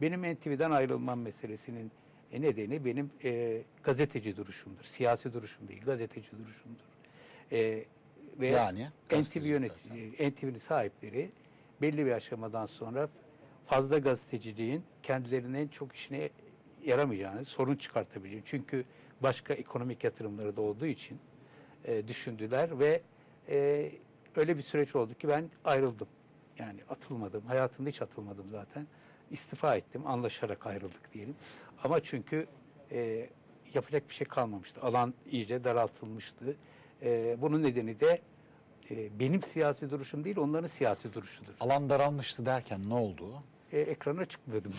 Benim NTV'den ayrılmam meselesinin e, nedeni benim e, gazeteci duruşumdur. Siyasi duruşum değil, gazeteci duruşumdur. E, ve Yani NTV gazeteci, yönetici, NTV'nin sahipleri belli bir aşamadan sonra fazla gazeteciliğin kendilerinin çok işine yaramayacağını, sorun çıkartabileceğini. Çünkü başka ekonomik yatırımları da olduğu için e, düşündüler ve e, öyle bir süreç oldu ki ben ayrıldım. Yani atılmadım. Hayatımda hiç atılmadım zaten. İstifa ettim. Anlaşarak ayrıldık diyelim. Ama çünkü e, yapacak bir şey kalmamıştı. Alan iyice daraltılmıştı. E, bunun nedeni de e, benim siyasi duruşum değil, onların siyasi duruşudur. Alan daralmıştı derken ne oldu? E, ekrana çıkmıyordum.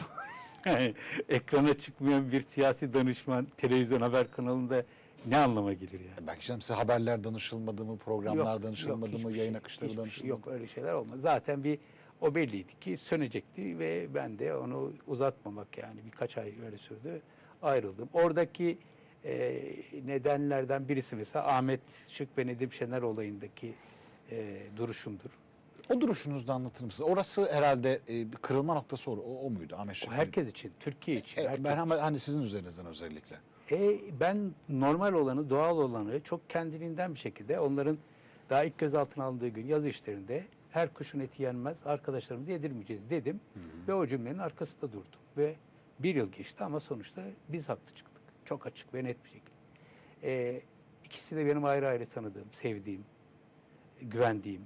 Ekrana çıkmayan bir siyasi danışman televizyon haber kanalında ne anlama gelir yani? Belki canım size haberler danışılmadı mı, programlar Yok, danışılmadı yok, mı, yayın şey, akışları hiçbir danışılmadı şey Yok öyle şeyler olmaz. Zaten bir o belliydi ki sönecekti ve ben de onu uzatmamak yani birkaç ay öyle sürdü. Ayrıldım. Oradaki e, nedenlerden birisi mesela Ahmet Şık ve Nedim Şener olayındaki e, duruşumdur. O duruşunuzu da anlatır mısınız? Orası herhalde e, bir kırılma noktası o, o, o muydu Ahmet O Şık? herkes için, Türkiye için. E, herkes ben hemen hani sizin üzerinizden özellikle. E, ben normal olanı, doğal olanı çok kendiliğinden bir şekilde onların daha ilk gözaltına alındığı gün yazı işlerinde her kuşun eti yenmez, arkadaşlarımızı yedirmeyeceğiz dedim. Ve o cümlenin arkasında durdum. Ve bir yıl geçti ama sonuçta biz haklı çıktık. Çok açık ve net bir şekilde. E, ikisi de benim ayrı ayrı tanıdığım, sevdiğim, güvendiğim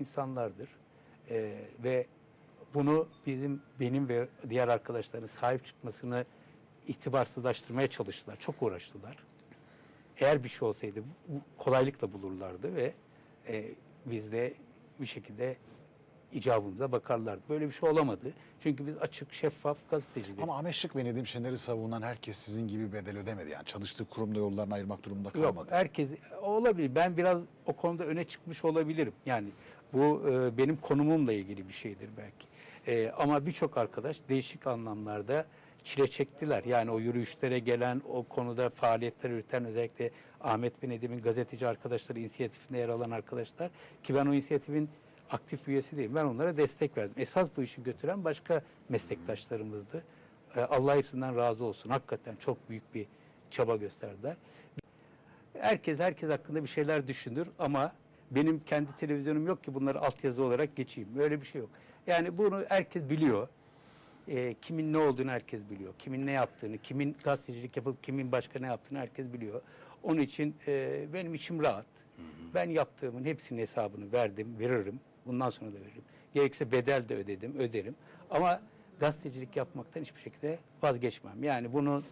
insanlardır. E, ve bunu bizim benim ve diğer arkadaşların sahip çıkmasını itibarsızlaştırmaya çalıştılar. Çok uğraştılar. Eğer bir şey olsaydı kolaylıkla bulurlardı ve e, biz de bir şekilde icabımıza bakarlardı. Böyle bir şey olamadı. Çünkü biz açık, şeffaf gazetecilik. Ama Ahmet Şık ve Nedim Şener'i savunan herkes sizin gibi bedel ödemedi. Yani çalıştığı kurumda yollarını ayırmak durumunda Yok kalmadı. herkes olabilir. Ben biraz o konuda öne çıkmış olabilirim. Yani bu e, benim konumumla ilgili bir şeydir belki. E, ama birçok arkadaş değişik anlamlarda çile çektiler. Yani o yürüyüşlere gelen, o konuda faaliyetler yürüten özellikle Ahmet bin Nedim'in gazeteci arkadaşları, inisiyatifinde yer alan arkadaşlar ki ben o inisiyatifin aktif üyesi değilim. Ben onlara destek verdim. Esas bu işi götüren başka meslektaşlarımızdı. E, Allah hepsinden razı olsun. Hakikaten çok büyük bir çaba gösterdiler. Herkes herkes hakkında bir şeyler düşünür ama benim kendi televizyonum yok ki bunları altyazı olarak geçeyim. Böyle bir şey yok. Yani bunu herkes biliyor. Ee, kimin ne olduğunu herkes biliyor. Kimin ne yaptığını, kimin gazetecilik yapıp kimin başka ne yaptığını herkes biliyor. Onun için e, benim içim rahat. Ben yaptığımın hepsinin hesabını verdim, veririm. Bundan sonra da veririm. Gerekse bedel de ödedim, öderim. Ama gazetecilik yapmaktan hiçbir şekilde vazgeçmem. Yani bunu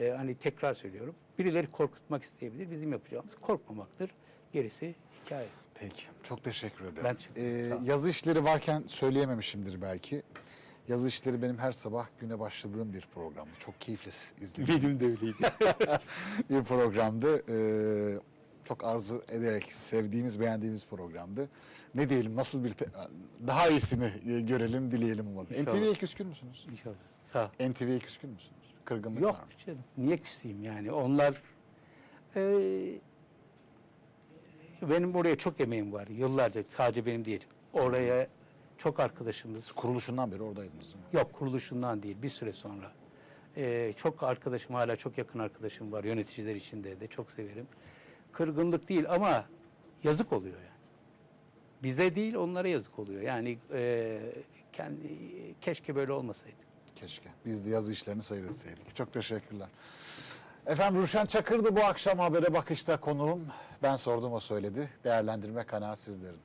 e, hani tekrar söylüyorum. Birileri korkutmak isteyebilir. Bizim yapacağımız korkmamaktır. Gerisi hikaye. Peki. Çok teşekkür ederim. Ben teşekkür ederim. Ee, yazı işleri varken söyleyememişimdir belki. Yazı işleri benim her sabah güne başladığım bir programdı. Çok keyifle izlediğim Benim de öyleydi. bir programdı. Ee, çok arzu ederek sevdiğimiz, beğendiğimiz programdı. Ne diyelim, nasıl bir daha iyisini e, görelim, dileyelim umarım. NTV'ye küskün müsünüz? İnşallah. Sağ. NTV'ye küskün müsünüz? Kırgınlık Yok var mı? canım. Niye küseyim yani? Onlar e, benim oraya çok emeğim var. Yıllarca sadece benim değil. Oraya çok arkadaşımız Kuruluşundan beri oradaydınız değil mi? Yok kuruluşundan değil bir süre sonra. Ee, çok arkadaşım hala çok yakın arkadaşım var yöneticiler içinde de çok severim. Kırgınlık değil ama yazık oluyor yani. Bize değil onlara yazık oluyor. Yani e, kendi keşke böyle olmasaydı. Keşke. Biz de yazı işlerini seyretseydik. Çok teşekkürler. Efendim Ruşen Çakır'dı bu akşam habere bakışta konuğum. Ben sordum o söyledi. Değerlendirme kanaat sizlerin.